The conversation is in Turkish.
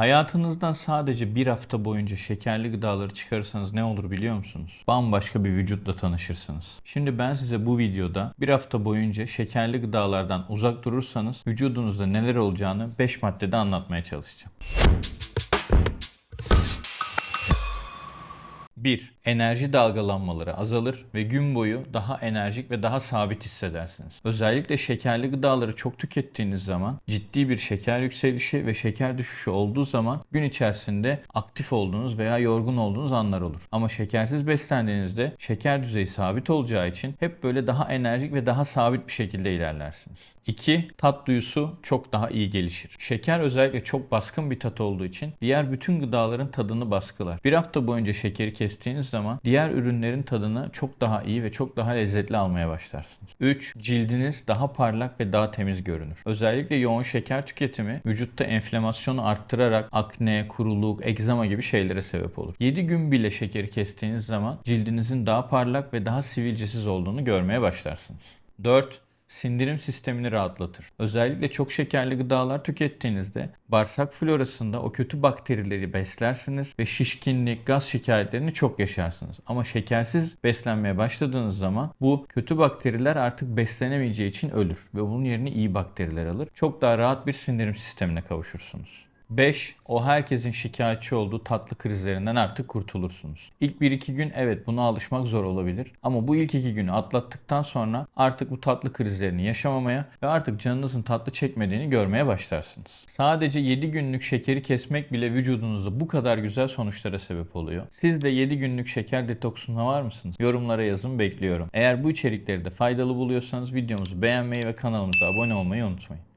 Hayatınızdan sadece bir hafta boyunca şekerli gıdaları çıkarırsanız ne olur biliyor musunuz? Bambaşka bir vücutla tanışırsınız. Şimdi ben size bu videoda bir hafta boyunca şekerli gıdalardan uzak durursanız vücudunuzda neler olacağını 5 maddede anlatmaya çalışacağım. 1. Enerji dalgalanmaları azalır ve gün boyu daha enerjik ve daha sabit hissedersiniz. Özellikle şekerli gıdaları çok tükettiğiniz zaman ciddi bir şeker yükselişi ve şeker düşüşü olduğu zaman gün içerisinde aktif olduğunuz veya yorgun olduğunuz anlar olur. Ama şekersiz beslendiğinizde şeker düzeyi sabit olacağı için hep böyle daha enerjik ve daha sabit bir şekilde ilerlersiniz. 2. Tat duyusu çok daha iyi gelişir. Şeker özellikle çok baskın bir tat olduğu için diğer bütün gıdaların tadını baskılar. Bir hafta boyunca şekeri kestiğiniz zaman diğer ürünlerin tadını çok daha iyi ve çok daha lezzetli almaya başlarsınız. 3. Cildiniz daha parlak ve daha temiz görünür. Özellikle yoğun şeker tüketimi vücutta enflamasyonu arttırarak akne, kuruluk, egzama gibi şeylere sebep olur. 7 gün bile şekeri kestiğiniz zaman cildinizin daha parlak ve daha sivilcesiz olduğunu görmeye başlarsınız. 4 sindirim sistemini rahatlatır. Özellikle çok şekerli gıdalar tükettiğinizde bağırsak florasında o kötü bakterileri beslersiniz ve şişkinlik, gaz şikayetlerini çok yaşarsınız. Ama şekersiz beslenmeye başladığınız zaman bu kötü bakteriler artık beslenemeyeceği için ölür ve bunun yerini iyi bakteriler alır. Çok daha rahat bir sindirim sistemine kavuşursunuz. 5. O herkesin şikayetçi olduğu tatlı krizlerinden artık kurtulursunuz. İlk 1-2 gün evet buna alışmak zor olabilir. Ama bu ilk 2 günü atlattıktan sonra artık bu tatlı krizlerini yaşamamaya ve artık canınızın tatlı çekmediğini görmeye başlarsınız. Sadece 7 günlük şekeri kesmek bile vücudunuzda bu kadar güzel sonuçlara sebep oluyor. Siz de 7 günlük şeker detoksuna var mısınız? Yorumlara yazın bekliyorum. Eğer bu içerikleri de faydalı buluyorsanız videomuzu beğenmeyi ve kanalımıza abone olmayı unutmayın.